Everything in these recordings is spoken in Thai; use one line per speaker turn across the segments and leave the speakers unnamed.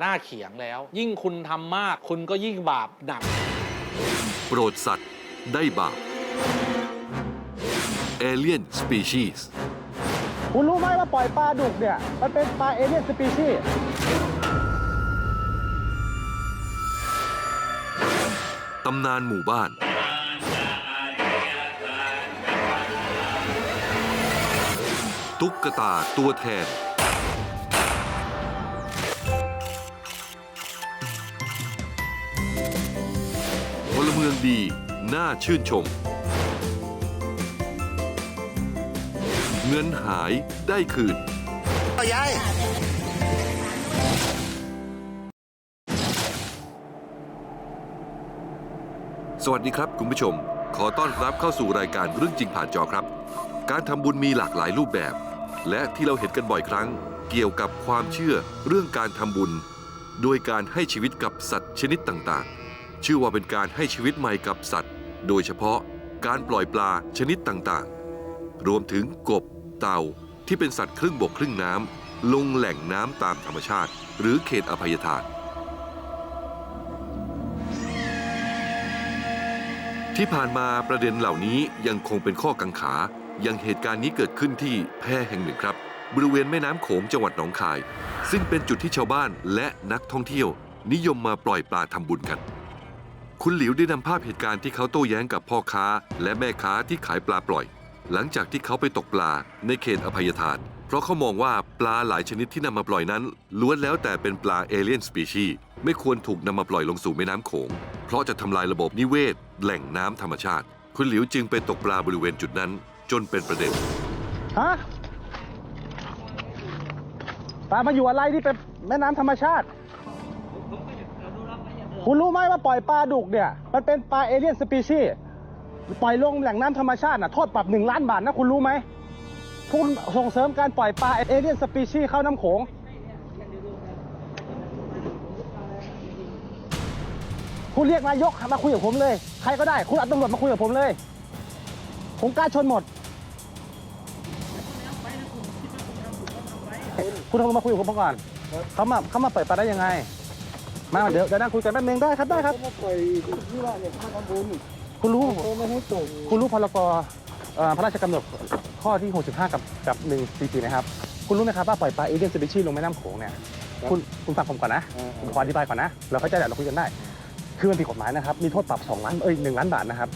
หน้าเขียงแล้ว ยิ่งคุณทำมากคุณก็ยิ่งบาปหนัก
โปรดสัตว์ได้บาป Alien Species
คุณรู้ไหมว่าปล่อยปลาดุกเนี่ย มันเป็นปลาเอเลี่ยนสปีชีส์
ตำนานหมู่บ้าน ตุ๊กตาตัวแทน ลเมืองดี น่าชื่นชม เงินหายได้คืน
ยาย
สวัสดีครับคุณผู้ชม ขอต้อนรับเข้าสู่รายการเรื่องจริงผ่านจอครับ การทำบุญมีหลากหลายรูปแบบ และที่เราเห็นกันบ่อยครั้ง เกี่ยวกับความเชื่อเรื่องการทำบุญ โดยการให้ชีวิตกับสัตว์ชนิดต่างๆ ชื่อว่าเป็นการให้ชีวิตใหม่กับสัตว์ โดยเฉพาะการปล่อยปลาชนิดต่างๆ รวมถึงกบ เต่าที่เป็นสัตว์ครึ่งบกครึ่งน้ำลงแหล่งน้ำตามธรรมชาติ หรือเขตอภัยทาน ที่ผ่านมาประเด็นเหล่านี้ยังคงเป็นข้อกังขาอย่างเหตุการณ์นี้เกิดขึ้นที่แพร่แห่งหนึ่งครับ บริเวณแม่น้ำโขงจังหวัดหนองคาย ซึ่งเป็นจุดที่ชาวบ้านและนักท่องเที่ยว นิยมมาปล่อยปลาทำบุญกัน คุณหลิวได้นำภาพเหตุการณ์ที่เขาโต้แย้งกับพ่อค้า และแม่ค้าที่ขายปลาปล่อย หลังจากที่เขาไปตกปลาในเขตอภัยทาน เพราะเขามองว่าปลาหลายชนิดที่นำมาปล่อยนั้น ล้วนแล้วแต่เป็นปลาเอเลียนสปีชีไม่ควรถูกนำมาปล่อยลงสู่แม่น้ำโขง เพราะจะทำลายระบบนิเวศ แหล่งน้ำธรรมชาติ คุณหลิวจึงไปตกปลาบริเวณจุดนั้น จนเป็นประเด็น
ฮะปลามาอยู่อะไรที่เป็นแม่น้ำธรรมชาติ คุณรู้ไหมว่าปล่อยปลาดุกเนี่ย มันเป็นปลาเอเลี่ยนสปีชีส์ปล่อยลงแหล่งน้ำธรรมชาติน่ะโทษปรับหนึ่งล้านบาทนะ คุณรู้ไหมคุณส่งเสริมการปล่อยปลาเอเลี่ยนสปีชีส์เข้าน้ำโขงคุณเรียกนายกมาคุยกับผมเลย ใครก็ได้ คุณเอาตำรวจมาคุยกับผมเลย ผมกล้าชนหมด คุณโทรมาคุยกับผมก่อนเขามาเขามาเปิดปลาได้ยังไง มาเดี๋ยวเดี๋ยวนั่งคุยกันแป๊บนึงได้ครับได้ครับ
มาปล่อยที่ว่าเนี่ยมาทำบุญ
คุณรู้
เขาไม่ให้ตก
คุณรู้พรกเอ่อพระราชกำหนดข้อที่ 65 กับกับ1 4 4นะครับ คุณรู้ไหมครับว่าปล่อยปลาเอเดียนสปิชีลงแม่น้ำโขงเนี่ย คุณคุณฟังผมก่อนนะ ผมขออธิบายก่อนนะ เราเข้าใจเดี๋ยวเราคุยกันได้ คือมันผิดกฎหมายนะครับ มีโทษปรับ2ล้าน เอ้ย1ล้านบาทนะครับ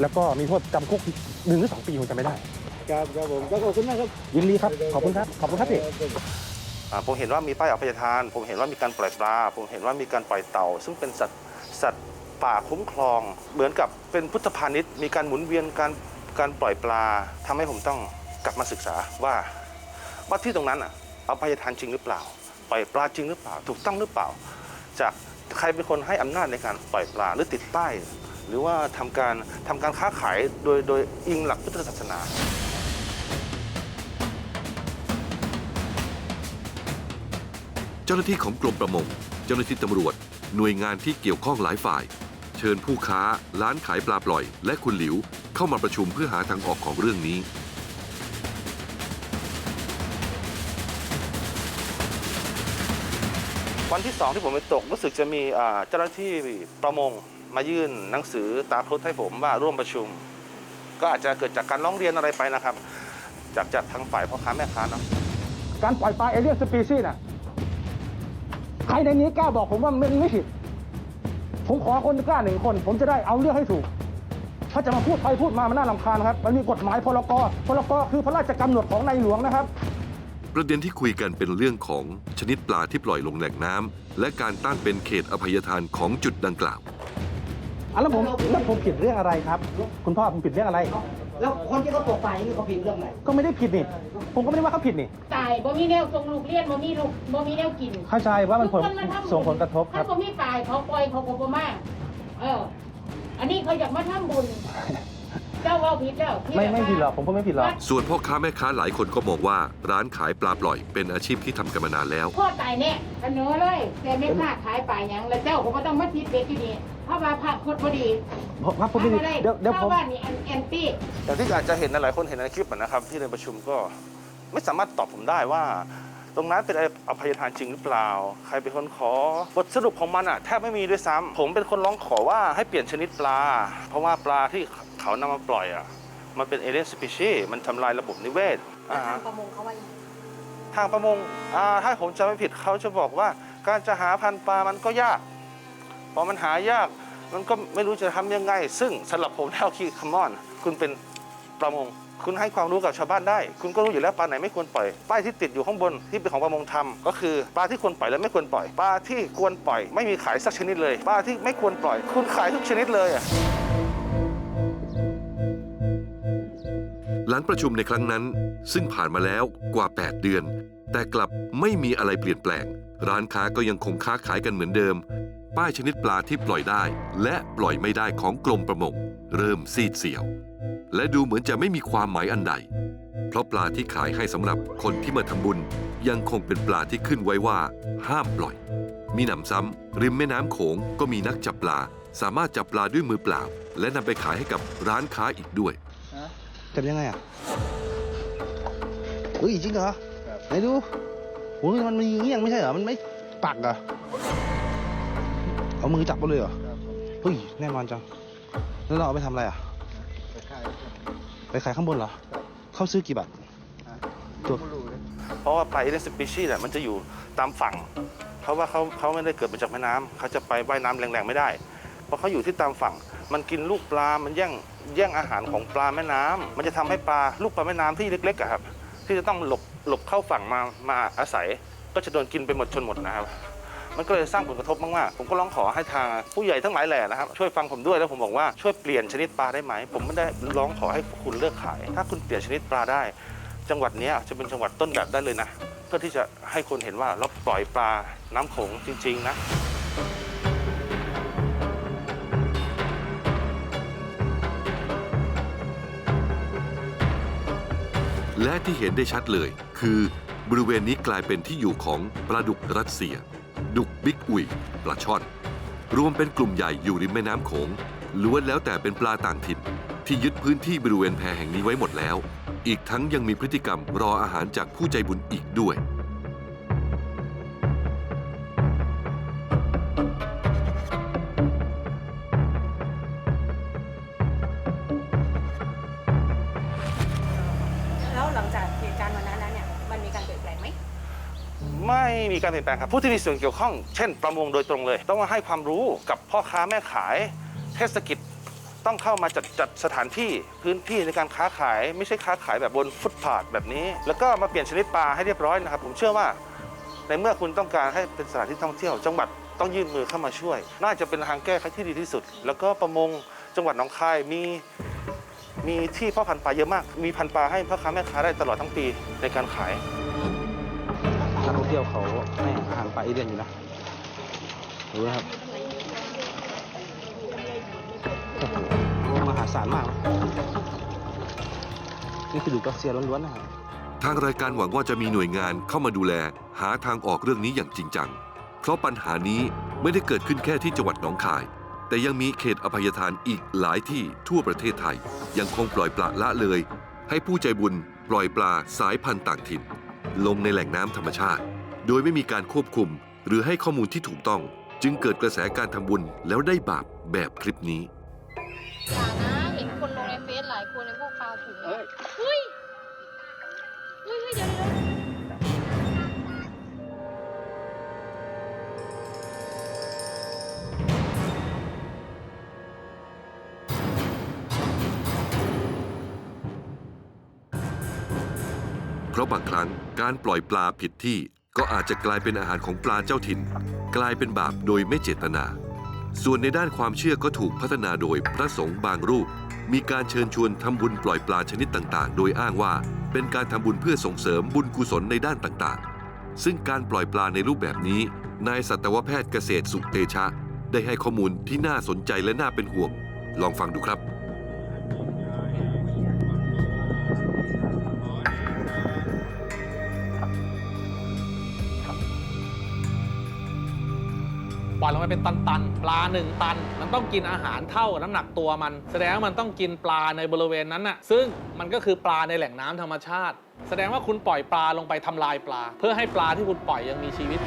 แล้วก็มีโทษจำคุกหนึ่งหรือสองปีผมจำไม่ได้
ครับครับผมก็ขอบคุณมากครับ
ยินดีครับ ขอบคุณครับ ขอบคุณครับพี่
อ่า ผมเห็นว่ามีป้ายอภัยทาน ผมเห็นว่ามีการปล่อยปลา ผมเห็นว่ามีการปล่อยเต่า ซึ่งเป็นสัตว์สัตว์ป่าคุ้มครอง เหมือนกับเป็นพุทธพาณิชย์ มีการหมุนเวียนการการปล่อยปลาทำให้ผมต้องกลับมาศึกษาว่าว่าที่ตรงนั้นอะอภัยทานจริงหรือเปล่า ปล่อยปลาจริงหรือเปล่า ถูกต้องหรือเปล่า จากใครเป็นคนให้อำนาจในการปล่อยปลาหรือติดป้าย หรือว่าทำการทำการค้าขายโดยโดยอิงหลักพุทธศาสนา
จ้าหน้าที่ของกรมประมง เจ้าหน้าที่ตำรวจ หน่วยงานที่เกี่ยวข้องหลายฝ่าย เชิญผู้ค้า ร้านขายปลาปล่อย และคุณหลิว เข้ามาประชุมเพื่อหาทางออกของเรื่องนี้
วันที่สองที่ผมไปตกรู้สึกจะมีอ่าเจ้าหน้าที่ประมงมายื่นหนังสือตามโพสต์ให้ผมว่าร่วมประชุม ก็อาจจะเกิดจากการร้องเรียนอะไรไปนะครับ จากจากทางฝ่ายพ่อค้าแม่ค้าเนาะ
การปล่อยปลาเอเลี่ยนสปีชีส์น่ะใครในนี้กล้าบอกผมว่ามันไม่ผิด ผมขอคนกล้าหนึ่งคน ผมจะได้เอาเรื่องให้ถูก ถ้าจะมาพูดไปพูดมามันน่ารำคาญครับ มันมีกฎหมายพรกพรกคือพระราชกำหนดของในหลวงนะครับ
ประเด็นที่คุยกันเป็นเรื่องของชนิดปลาที่ปล่อยลงแหล่งน้ำและการตั้งเป็นเขตอภัยทานของจุดดังกล่าว
อะแล้วผมแล้วผมผิดเรื่องอะไรครับ คุณพ่อผมผิดเรื่องอะไร
แล้วคนที่เขาตกปลาอย่างนี้เขาผิดเรื่องไหน
ก็ไม่ได้ผิดนี่ ผมก็ไม่ได้ว่าเขาผิดนี่
ตายบ่มีแนวส่งลูกเรียนบ่มีลูกบ่มีแนวกิน
เข้าใจว่ามันผล
ทุกคมาทำบุญ
ส่งผลกระทบค
ถ้า
รับ
บ่มีตายเขาปล่อยเขาก็บ่มาเออ อันนี้เขาอยากมาทำบุญ เจ้าว่าผิดแล้วที่
ไม่ไม่
แบบว่า
ผิดหรอกผมก็ไม่ผิดหรอก
ส่วนพ่อค้าแม่ค้าหลายคนก็มองว่า ร้านขายปลาปล่อยเป็นอาชีพที่ทำกันมานานแล้ว
พ่อตายเนี่ยเสนอเลยแต่ไม่ค่าขายป่าหยังแล้วเจ้าก็บ่ต้องมาทิดเบ็ดที่นี่เพราะว่าภาพพจน์บ่ดี
ผมว่าผมไม่ผิด
ทำอะไร
เดี๋ยวเดี๋ยวผม
ชาวบ้านนี่แอนแอนตี้
อย่างที่อาจจะเห็นหลายๆคนเห็นในคลิปอะนะครับ ที่ในประชุมก็ไม่สามารถตอบผมได้ว่า ตรงนั้นเป็นอภัยทานจริงหรือเปล่า ใครเป็นคนขอบทสรุปของมันอะแทบไม่มีด้วยซ้ำผมเป็นคนร้องขอว่าให้เปลี่ยนชนิดปลา เพราะว่าปลาที่เขานำมาปล่อยอะมันเป็นเอเลียนสปีชีมันทำลายระบบนิเวศอ่า
ทางประมงเขาว่ายังไง
ทางประมงอ่าถ้าผมจำไม่ผิดเขาจะบอกว่า การจะหาพันธุ์ปลามันก็ยากพอมันหายากมันก็ไม่รู้จะทำยังไง ซึ่งสำหรับผมแล้วคีคัมมอน คุณเป็นประมง คุณให้ความรู้กับชาวบ้านได้ คุณก็รู้อยู่แล้วปลาไหนไม่ควรปล่อยป้ายที่ติดอยู่ข้างบนที่เป็นของประมงทำก็คือปลาที่ควรปล่อยและไม่ควรปล่อยปลาที่ควรปล่อย ไม่มีขายสักชนิดเลยปลาที่ไม่ควรปล่อย คุณขายทุกชนิดเลยอะ
หลังประชุมในครั้งนั้น ซึ่งผ่านมาแล้วกว่า 8 เดือน แต่กลับไม่มีอะไรเปลี่ยนแปลง ร้านค้าก็ยังคงค้าขายกันเหมือนเดิม ป้ายชนิดปลาที่ปล่อยได้ และปล่อยไม่ได้ของกรมประมง เริ่มซีดเสียว และดูเหมือนจะไม่มีความหมายอันใด เพราะปลาที่ขายให้สำหรับคนที่มาทำบุญ ยังคงเป็นปลาที่ขึ้นไว้ว่า ห้ามปล่อย มีหนำซ้ำริมแม่น้ำโขงก็มีนักจับปลา สามารถจับปลาด้วยมือเปล่า และนำไปขายให้กับร้านค้าอีกด้วย
จับยังไงอะเฮ้ยจริงเหรอไหนดูโอ้ยมันมีอย่างนี้ยังไม่ใช่เหรอ มันไม่ปักเหรอเอา มือจับไปเลยเหรอเฮ้ยแน่นอนจัง แล้วเราเอาไปทำอะไรอะ ไปขายไปขายข้างบนเหรอ เข้าซื้อกี่บาทตัว
เพราะว่าปลาเอเลียนสปีชีส์เนี่ยมันจะอยู่ตามฝั่ง เพราะว่าเขาเขาไม่ได้เกิดมาจากแม่น้ำเขาจะไปว่ายน้ำแรงๆไม่ได้ เพราะเขาอยู่ที่ตามฝั่ง มันกินลูกปลา มันแย่งแย่งอาหารของปลาแม่น้ำมันจะทำให้ปลาลูกปลาแม่น้ำที่เล็กๆอะครับ ที่จะต้องหลบหลบเข้าฝั่งมามาอาศัย ก็จะโดนกินไปหมดชนหมดนะครับ มันก็เลยสร้างผลกระทบมากๆผมก็ร้องขอให้ทางผู้ใหญ่ทั้งหลายแหล่นะครับช่วยฟังผมด้วยแล้วผมบอกว่าช่วยเปลี่ยนชนิดปลาได้ไหม ผมไม่ได้ร้องขอให้คุณเลิกขาย ถ้าคุณเปลี่ยนชนิดปลาได้ จังหวัดนี้จะเป็นจังหวัดต้นแบบได้เลยนะ เพื่อที่จะให้คนเห็นว่าเราปล่อยปลาน้ำโขงจริง ๆ นะ
และที่เห็นได้ชัดเลย คือบริเวณนี้กลายเป็นที่อยู่ของปลาดุกรัสเซีย ดุกบิ๊กอุยปลาช่อน รวมเป็นกลุ่มใหญ่อยู่ริมแม่น้ำโขงล้วนแล้วแต่เป็นปลาต่างถิ่น ที่ยึดพื้นที่บริเวณแพแห่งนี้ไว้หมดแล้ว อีกทั้งยังมีพฤติกรรมรออาหารจากผู้ใจบุญอีกด้วย
ไม่
มีการเปลี่ยนแปลงครับ ผู้ที่มีส่วนเกี่ยวข้อง เช่น ประมงโดยตรงเลย ต้องมาให้ความรู้กับพ่อค้าแม่ขาย เทศกิจต้องเข้ามาจัดจัดสถานที่พื้นที่ในการค้าขาย ไม่ใช่ค้าขายแบบบนฟุตพาทแบบนี้ แล้วก็มาเปลี่ยนชนิดปลาให้เรียบร้อยนะครับ ผมเชื่อว่า ในเมื่อคุณต้องการให้เป็นสถานที่ท่องเที่ยว จังหวัดต้องยื่นมือเข้ามาช่วย น่าจะเป็นทางแก้ไขที่ดีที่สุด แล้วก็ประมงจังหวัดหนองคายมีมีที่พ่อพันธุ์ปลาเยอะมาก มีพันธุ์ปลาให้พ่อค้าแม่ค้าได้ตลอดทั้งปีในการขาย
เที่ยวเขาให้อาหารปลาเอเลียนอยู่นะดูนะครับโอ้โหมหาศาลมาก นี่คือดูกัสเซียล้วนๆนะครับ
ทางรายการหวังว่าจะมีหน่วยงานเข้ามาดูแล หาทางออกเรื่องนี้อย่างจริงจัง เพราะปัญหานี้ไม่ได้เกิดขึ้นแค่ที่จังหวัดหนองคาย แต่ยังมีเขตอภัยทานอีกหลายที่ทั่วประเทศไทย ยังคงปล่อยปละละเลย ให้ผู้ใจบุญปล่อยปลาสายพันธุ์ต่างถิ่น ลงในแหล่งน้ำธรรมชาติ โดยไม่มีการควบคุม หรือให้ข้อมูลที่ถูกต้อง จึงเกิดกระแสการทำบุญแล้วได้บาปแบบคลิปนี้
อย่านะเห็นคนลงในเฟซหลายคนในพวกปลาถุงเนี่ยเฮ้ยเฮ้ยเฮ้ยเดี๋ยวเดี๋ยว
เพราะบางครั้งการปล่อยปลาผิดที่ ก็อาจจะกลายเป็นอาหารของปลาเจ้าถิ่น กลายเป็นบาปโดยไม่เจตนา ส่วนในด้านความเชื่อก็ถูกพัฒนาโดยพระสงฆ์บางรูป มีการเชิญชวนทำบุญปล่อยปลาชนิดต่างๆ โดยอ้างว่าเป็นการทำบุญเพื่อส่งเสริมบุญกุศลในด้านต่างๆ ซึ่งการปล่อยปลาในรูปแบบนี้ นายสัตวแพทย์เกษตรสุเตชะ ได้ให้ข้อมูลที่น่าสนใจและน่าเป็นห่วง ลองฟังดูครับ
ปล่อยลงไปเป็นตันๆ ปลาหนึ่งตัน มันต้องกินอาหารเท่ากับน้ำหนักตัวมัน แสดงว่ามันต้องกินปลาในบริเวณนั้นน่ะ ซึ่งมันก็คือปลาในแหล่งน้ำธรรมชาติ แสดงว่าคุณปล่อยปลาลงไปทำลายปลา เพื่อให้ปลาที่คุณปล่อยยังมีชีวิต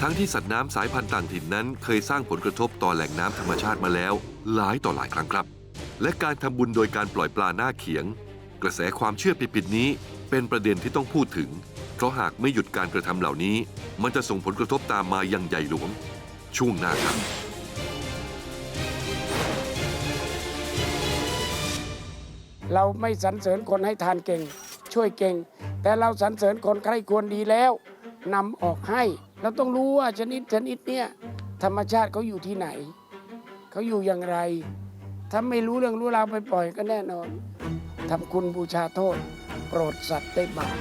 ทั้งที่สัตว์น้ำสายพันธุ์ต่างถิ่นนั้น เคยสร้างผลกระทบต่อแหล่งน้ำธรรมชาติมาแล้ว หลายต่อหลายครั้งครับ และการทำบุญโดยการปล่อยปลาหน้าเขียง กระแสความเชื่อผิดๆนี้ เป็นประเด็นที่ต้องพูดถึง ราะหากไม่หยุดการกระทำเหล่านี้ มันจะส่งผลกระทบตามมาอย่างใหญ่หลวง ช่วงหน้าครับ
เราไม่สรรเสริญคนให้ทานเก่ง ช่วยเก่ง แต่เราสรรเสริญคนใครควรดีแล้วนำออกให้ เราต้องรู้ว่าชนิดชนิดเนี้ยธรรมชาติเขาอยู่ที่ไหน เขาอยู่อย่างไร ถ้าไม่รู้เรื่องรู้ราวไปปล่อยก็แน่นอนทำคุณบูชาโทษ โปรดสัตว์ได้บาป